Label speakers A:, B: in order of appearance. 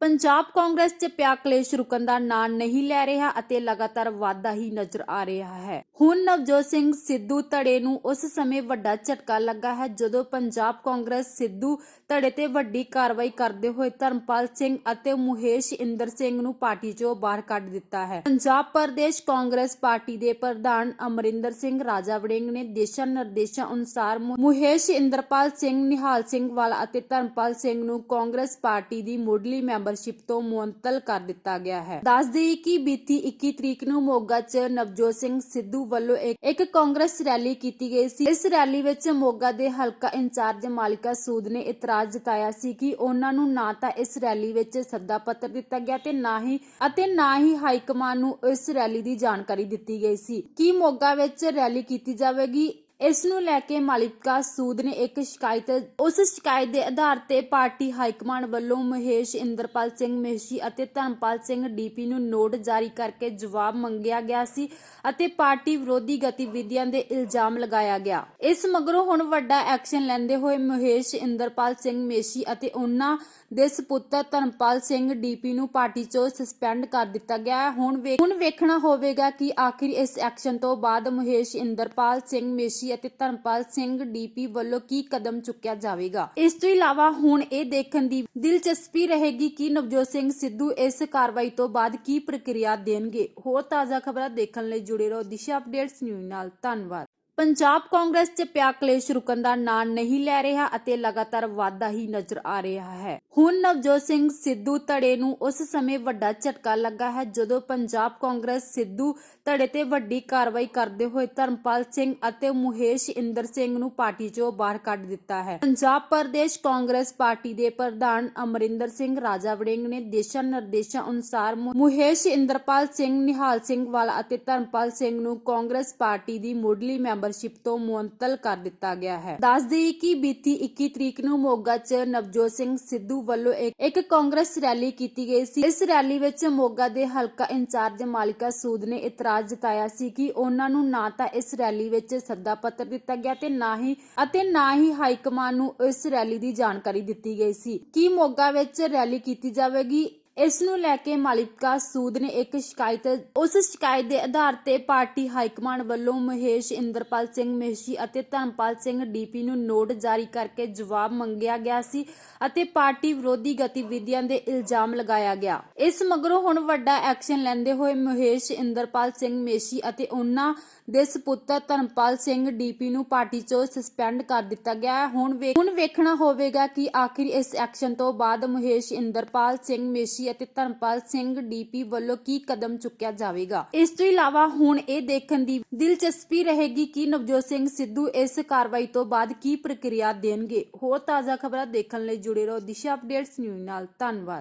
A: ਪੰਜਾਬ ਕਾਂਗਰਸ 'ਚ ਪਿਆ ਕਲੇਸ਼ ਰੁਕਣ ਦਾ ਨਾਂ ਨਹੀਂ ਲੈ ਰਿਹਾ ਅਤੇ ਲਗਾਤਾਰ ਵਾਧਾ ਹੀ ਨਜ਼ਰ ਆ ਰਿਹਾ ਹੈ। ਹੁਣ ਨਵਜੋਤ ਸਿੰਘ ਸਿੱਧੂ ਧੜੇ ਨੂੰ ਉਸ ਸਮੇਂ ਵੱਡਾ ਝਟਕਾ ਲੱਗਾ ਹੈ ਜਦੋਂ ਪੰਜਾਬ ਕਾਂਗਰਸ ਸਿੱਧੂ ਧੜੇ ਤੇ ਵੱਡੀ ਕਾਰਵਾਈ ਕਰਦੇ ਹੋਏ ਧਰਮਪਾਲ ਸਿੰਘ ਅਤੇ ਮੁਹੇਸ਼ ਇੰਦਰ ਸਿੰਘ ਨੂੰ ਪਾਰਟੀ 'ਚੋਂ ਬਾਹਰ ਕੱਢ ਦਿੱਤਾ ਹੈ। ਪੰਜਾਬ ਪ੍ਰਦੇਸ਼ ਕਾਂਗਰਸ ਪਾਰਟੀ ਦੇ ਪ੍ਰਧਾਨ ਅਮਰਿੰਦਰ ਸਿੰਘ ਰਾਜਾ ਵੜਿੰਗ ਨੇ ਦਿਸ਼ਾ ਨਿਰਦੇਸ਼ਾਂ ਅਨੁਸਾਰ ਮੁਹੇਸ਼ ਇੰਦਰਪਾਲ ਸਿੰਘ, ਨਿਹਾਲ ਸਿੰਘ ਵਾਲਾ ਅਤੇ ਧਰਮਪਾਲ ਸਿੰਘ ਨੂੰ ਕਾਂਗਰਸ ਪਾਰਟੀ ਦੀ ਮੁੱਢਲੀ ਮੈਂਬਰਸ਼ਿਪ ਤੋਂ ਮੁਅੱਤਲ ਕਰ ਦਿੱਤਾ ਗਿਆ ਹੈ। ਦੱਸ ਦੇਈਏ ਕਿ ਬੀਤੀ 21 ਤਰੀਕ ਨੂੰ ਮੋਗਾ 'ਚ ਨਵਜੋਤ ਸਿੰਘ ਸਿੱਧੂ ਵੱਲੋਂ ਇੱਕ ਕਾਂਗਰਸ ਰੈਲੀ ਕੀਤੀ ਗਈ ਸੀ। ਇਸ ਰੈਲੀ ਵਿੱਚ ਮੋਗਾ ਦੇ ਹਲਕਾ ਇੰਚਾਰਜ ਮਾਲਿਕਾ ਸੂਦ ਨੇ ਇਤਰਾਜ਼ ਜਤਾਇਆ ਸੀ ਕਿ ਉਹਨਾਂ ਨੂੰ ਨਾ ਤਾਂ ਇਸ ਰੈਲੀ ਵਿੱਚ ਸੱਦਾ ਪੱਤਰ ਦਿੱਤਾ ਗਿਆ ਤੇ ਨਾ ਹੀ, ਅਤੇ ਨਾ ਹੀ ਹਾਈ ਕਮਾਨ ਨੂੰ ਇਸ ਰੈਲੀ ਦੀ ਜਾਣਕਾਰੀ ਦਿੱਤੀ ਗਈ ਸੀ। ਕਿ ਮੋਗਾ ਵਿੱਚ ਰੈਲੀ ਕੀਤੀ ਜਾਵੇਗੀ? ਇਸ ਨੂੰ ਲੈ ਕੇ ਮਾਲਿਕਾ ਸੂਦ ਨੇ ਇੱਕ ਸ਼ਿਕਾਇਤ, ਉਸ ਸ਼ਿਕਾਇਤ ਦੇ ਆਧਾਰ ਤੇ ਪਾਰਟੀ ਹਾਈ ਹਾਈਕਮਾਂਡ ਵੱਲੋਂ ਮਹੇਸ਼ ਇੰਦਰਪਾਲ ਸਿੰਘ ਮੇਸ਼ੀ ਅਤੇ ਧਰਮਪਾਲ ਸਿੰਘ ਡੀਪੀ ਨੂੰ ਨੋਟ ਜਾਰੀ ਕਰਕੇ ਜਵਾਬ ਮੰਗਿਆ ਗਿਆ ਸੀ ਅਤੇ ਪਾਰਟੀ ਵਿਰੋਧੀ ਗਤੀਵਿਧੀਆਂ ਦੇ ਇਲਜ਼ਾਮ ਲਗਾਇਆ ਗਿਆ। ਇਸ ਮਗਰੋਂ ਹੁਣ ਵੱਡਾ ਐਕਸ਼ਨ ਲੈਂਦੇ ਹੋਏ ਮਹੇਸ਼ ਇੰਦਰਪਾਲ ਸਿੰਘ ਮੇਸ਼ੀ ਅਤੇ ਉਹਨਾਂ ਦੇ ਸੁਪੁੱਤਰ ਧਰਮਪਾਲ ਸਿੰਘ ਡੀਪੀ ਨੂੰ ਪਾਰਟੀ ਚੋਂ ਸਸਪੈਂਡ ਕਰ ਦਿੱਤਾ ਗਿਆ ਹੈ। ਹੁਣ ਹੁਣ ਵੇਖਣਾ ਹੋਵੇਗਾ ਕਿ ਆਖਿਰ ਇਸ ਐਕਸ਼ਨ ਤੋਂ ਬਾਅਦ ਮਹੇਸ਼ ਇੰਦਰਪਾਲ ਸਿੰਘ ਮੇਸ਼ੀ ਅਤੇ ਧਰਮਪਾਲ ਸਿੰਘ ਡੀਪੀ ਵੱਲੋਂ ਕੀ ਕਦਮ ਚੁੱਕਿਆ ਜਾਵੇਗਾ? ਇਸ ਤੋਂ ਇਲਾਵਾ ਹੁਣ ਇਹ ਦੇਖਣ ਦੀ ਦਿਲਚਸਪੀ ਰਹੇਗੀ ਕਿ ਨਵਜੋਤ ਸਿੰਘ ਸਿੱਧੂ ਇਸ ਕਾਰਵਾਈ ਤੋਂ ਬਾਅਦ ਕੀ ਪ੍ਰਕਿਰਿਆ ਦੇਣਗੇ। ਹੋਰ ਤਾਜ਼ਾ ਖਬਰਾਂ ਦੇਖਣ ਲਈ ਜੁੜੇ ਰਹੋ ਦਿਸ਼ਾ ਅਪਡੇਟਸ ਨਿਊਜ਼ ਨਾਲ। ਧੰਨਵਾਦ। ਪੰਜਾਬ ਕਾਂਗਰਸ 'ਚ ਪਿਆ ਕਲੇਸ਼ ਰੁਕਣ ਦਾ ਨਾਂ ਨਹੀਂ ਲੈ ਰਿਹਾ ਅਤੇ ਲਗਾਤਾਰ ਵਾਧਾ ਹੀ ਨਜ਼ਰ ਆ ਰਿਹਾ ਹੈ। ਹੁਣ ਨਵਜੋਤ ਸਿੰਘ ਸਿੱਧੂ ਧੜੇ ਨੂੰ ਉਸ ਸਮੇਂ ਵੱਡਾ ਝਟਕਾ ਲੱਗਾ ਹੈ ਜਦੋਂ ਪੰਜਾਬ ਕਾਂਗਰਸ ਸਿੱਧੂ ਧੜੇ ਤੇ ਵੱਡੀ ਕਾਰਵਾਈ ਕਰਦੇ ਹੋਏ ਧਰਮਪਾਲ ਸਿੰਘ ਅਤੇ ਮੁਹੇਸ਼ ਇੰਦਰ ਸਿੰਘ ਨੂੰ ਪਾਰਟੀ 'ਚੋਂ ਬਾਹਰ ਕੱਢ ਦਿੱਤਾ ਹੈ। ਪੰਜਾਬ ਪ੍ਰਦੇਸ਼ ਕਾਂਗਰਸ ਪਾਰਟੀ ਦੇ ਪ੍ਰਧਾਨ ਅਮਰਿੰਦਰ ਸਿੰਘ ਰਾਜਾ ਵੜਿੰਗ ਨੇ ਦਿਸ਼ਾ ਨਿਰਦੇਸ਼ਾਂ ਅਨੁਸਾਰ ਮੁਹੇਸ਼ ਇੰਦਰਪਾਲ ਸਿੰਘ, ਨਿਹਾਲ ਸਿੰਘ ਵਾਲਾ ਅਤੇ ਧਰਮਪਾਲ ਸਿੰਘ ਨੂੰ ਕਾਂਗਰਸ ਪਾਰਟੀ ਦੀ ਮੁੱਢਲੀ ਮੈਂਬਰਸ਼ਿਪ ਤੋਂ ਮੁਅੱਤਲ ਕਰ ਦਿੱਤਾ ਗਿਆ ਹੈ। ਦੱਸ ਦੇਈਏ ਕਿ ਬੀਤੀ 21 ਤਰੀਕ ਨੂੰ ਮੋਗਾ 'ਚ ਨਵਜੋਤ ਸਿੰਘ ਸਿੱਧੂ ਵੱਲੋਂ ਇੱਕ ਕਾਂਗਰਸ ਰੈਲੀ ਕੀਤੀ ਗਈ ਸੀ। ਇਸ ਰੈਲੀ ਵਿੱਚ ਮੋਗਾ ਦੇ ਹਲਕਾ ਇੰਚਾਰਜ ਮਾਲਿਕਾ ਸੂਦ ਨੇ ਇਤਰਾਜ਼ ਜਤਾਇਆ ਸੀ ਕਿ ਉਹਨਾਂ ਨੂੰ ਨਾ ਤਾਂ ਇਸ ਰੈਲੀ ਵਿੱਚ ਸੱਦਾ ਪੱਤਰ ਦਿੱਤਾ ਗਿਆ ਤੇ ਨਾ ਹੀ, ਅਤੇ ਨਾ ਹੀ ਹਾਈ ਕਮਾਨ ਨੂੰ ਇਸ ਰੈਲੀ ਦੀ ਜਾਣਕਾਰੀ ਦਿੱਤੀ ਗਈ ਸੀ। ਕਿ ਮੋਗਾ ਵਿੱਚ ਰੈਲੀ ਕੀਤੀ ਜਾਵੇਗੀ? ਇਸ ਨੂੰ ਲੈ ਕੇ ਮਾਲਿਕਾ ਸੂਦ ਨੇ ਇੱਕ ਸ਼ਿਕਾਇਤ, ਉਸ ਸ਼ਿਕਾਇਤ ਦੇ ਆਧਾਰ ਤੇ ਪਾਰਟੀ ਹਾਈ ਹਾਈਕਮਾਂਡ ਵੱਲੋਂ ਮਹੇਸ਼ ਇੰਦਰਪਾਲ ਸਿੰਘ ਮੇਸ਼ੀ ਅਤੇ ਧਰਮਪਾਲ ਸਿੰਘ ਡੀਪੀ ਨੂੰ ਨੋਟ ਜਾਰੀ ਕਰਕੇ ਜਵਾਬ ਮੰਗਿਆ ਗਿਆ ਸੀ ਅਤੇ ਪਾਰਟੀ ਵਿਰੋਧੀ ਗਤੀਵਿਧੀਆਂ ਦੇ ਇਲਜ਼ਾਮ ਲਗਾਇਆ ਗਿਆ। ਇਸ ਮਗਰੋਂ ਹੁਣ ਵੱਡਾ ਐਕਸ਼ਨ ਲੈਂਦੇ ਹੋਏ ਮਹੇਸ਼ ਇੰਦਰਪਾਲ ਸਿੰਘ ਮੇਸ਼ੀ ਅਤੇ ਉਹਨਾਂ ਦੇ ਸੁਪੁੱਤਰ ਧਰਮਪਾਲ ਸਿੰਘ ਡੀਪੀ ਨੂੰ ਪਾਰਟੀ ਚੋਂ ਸਸਪੈਂਡ ਕਰ ਦਿੱਤਾ ਗਿਆ। ਹੈ ਹੁਣ ਹੁਣ ਵੇਖਣਾ ਹੋਵੇਗਾ ਕਿ ਆਖਿਰ ਇਸ ਐਕਸ਼ਨ ਤੋਂ ਬਾਅਦ ਮਹੇਸ਼ ਇੰਦਰਪਾਲ ਸਿੰਘ ਮੇਸ਼ੀ ਅਤੇ ਧਰਮਪਾਲ ਸਿੰਘ ਡੀਪੀ ਵੱਲੋਂ ਕੀ ਕਦਮ ਚੁੱਕਿਆ ਜਾਵੇਗਾ? ਇਸ ਤੋਂ ਇਲਾਵਾ ਹੁਣ ਇਹ ਦੇਖਣ ਦੀ ਦਿਲਚਸਪੀ ਰਹੇਗੀ ਕਿ ਨਵਜੋਤ ਸਿੰਘ ਸਿੱਧੂ ਇਸ ਕਾਰਵਾਈ ਤੋਂ ਬਾਅਦ ਕੀ ਪ੍ਰਕਿਰਿਆ ਦੇਣਗੇ। ਹੋਰ ਤਾਜ਼ਾ ਖਬਰਾਂ ਦੇਖਣ ਲਈ ਜੁੜੇ ਰਹੋ ਦਿਸ਼ਾ ਅਪਡੇਟਸ ਨਿਊਜ਼ ਨਾਲ। ਧੰਨਵਾਦ।